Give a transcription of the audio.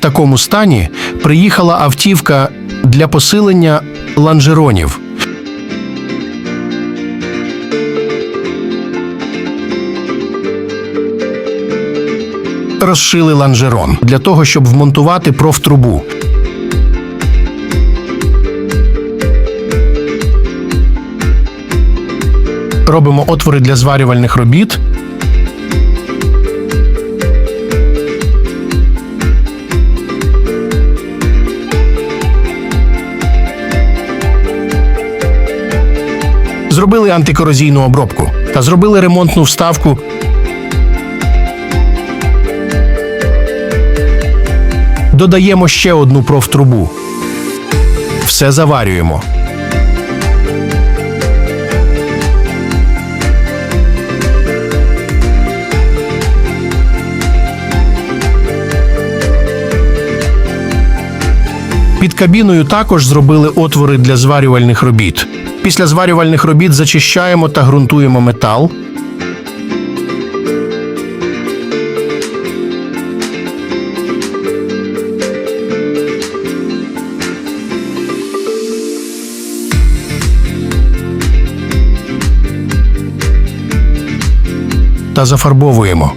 такому стані приїхала автівка для посилення ланжеронів. Розшили ланжерон для того, щоб вмонтувати профтрубу. Робимо отвори для зварювальних робіт. Зробили антикорозійну обробку та зробили ремонтну вставку. Додаємо ще одну профтрубу. Все заварюємо. Під кабіною також зробили отвори для зварювальних робіт. Після зварювальних робіт зачищаємо та ґрунтуємо метал. Та зафарбовуємо.